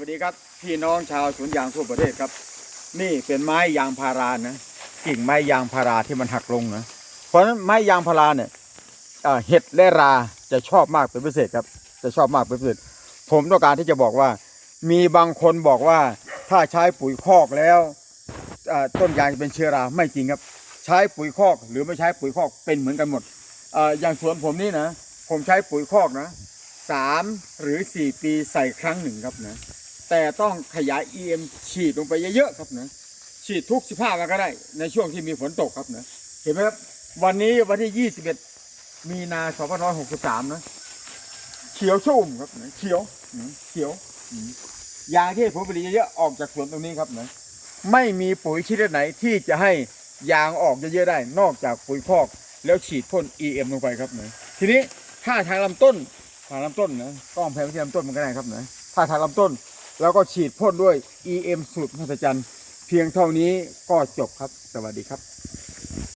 วัสดีครับพี่น้องชาวสวนยางทั่วประเทศครับ นี่เป็นไม้ยางพารานะกิ่งไม้ยางพาราที่มันหักลงนะเพราะฉะนั้นไม้ยางพาราเนี่ยเห็ดและราจะชอบมากเป็นพิเศษครับ จะชอบมากเป็นพิเศษ ผมต้องการที่จะบอกว่า มีบางคนบอกว่าถ้าใช้ปุ๋ยคอกแล้วต้นยางจะเป็นเชื้อราไม่จริงครับ ใช้ปุ๋ยคอกหรือไม่ใช้ปุ๋ยคอกเป็นเหมือนกันหมดออย่างสวนผมนี่นะ ผมใช้ปุ๋ยคอกนะสามหรือสี่ปีใส่ครั้งหนึ่งครับนะ แต่ต้องขยาย EM ฉีดลงไปเยอะๆครับนะฉีดทุก15วันก็ได้ ในช่วงที่มีฝนตกครับนะเห็นไหมครับวันนี้วันที่ 21 มีนา2563 นะ เขียวชุ่มครับนะเขียวเขียวยางที่ผลผลิตเยอะๆออกจากสวนตรงนี้ครับนะไม่มีปุ๋ยชนิดไหนที่จะให้ยางออกเยอะๆได้ นอกจากปุ๋ยคอก แล้วฉีดพ่น EM ลงไปครับนะทีนี้ถ้าทางลำต้นทางลำต้นนะกล้องแพนไปที่ลำต้นมันก็ได้ครับนะถ้าทางลำต้น แล้วก็ฉีดพ่นด้วย EM สูตรมหัศจรรย์ เพียงเท่านี้ก็จบครับ สวัสดีครับ